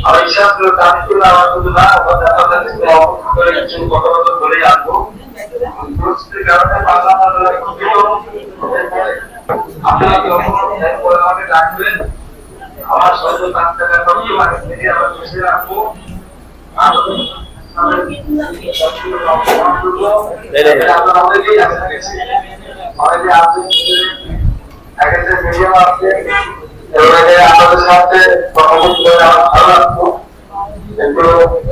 আমি বিশ্বাস করে কাজ আমার শুধু না করে কিছু কথা কথা বলে আসব পরিস্থিতির কারণে বাংলা আপনারা যখন আমাকে ডাকবেন? আমার সঙ্গে কাজ টাকা সবই মানে থেকে আমরা বসে রাখব অনেকেই আসেন গেছি। অনেকে আসেন মিডিয়াম আছে। আমাদের সাথে কথা বলতে ভালো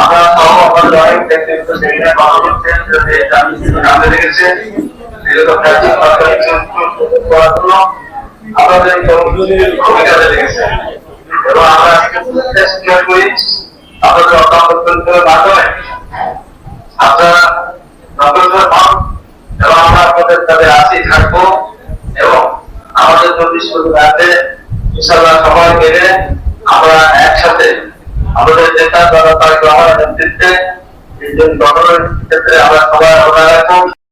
আপনারা সহ আমাদের অনেক ব্যক্তিগত সেমিনার বলছেন যে কাজে লেগেছে। এরকম কাজে সরকারি করার জন্য আমাদের কাজে লেগেছে। এবং আমরা চেষ্টা করি আপনাদের অকাল মাধ্যমে আপনারা নগর হন এবং আমরা আপনাদের তাদের আছি, থাকব এবং আমাদের চব্বিশ বছর রাতে ইনশাল্লাহ সবাই মিলে আমরা একসাথে আমাদের নেতা দ্বারা তার গ্রহণ নেতৃত্বে এই যে গঠনের ক্ষেত্রে আমরা সবাই আমরা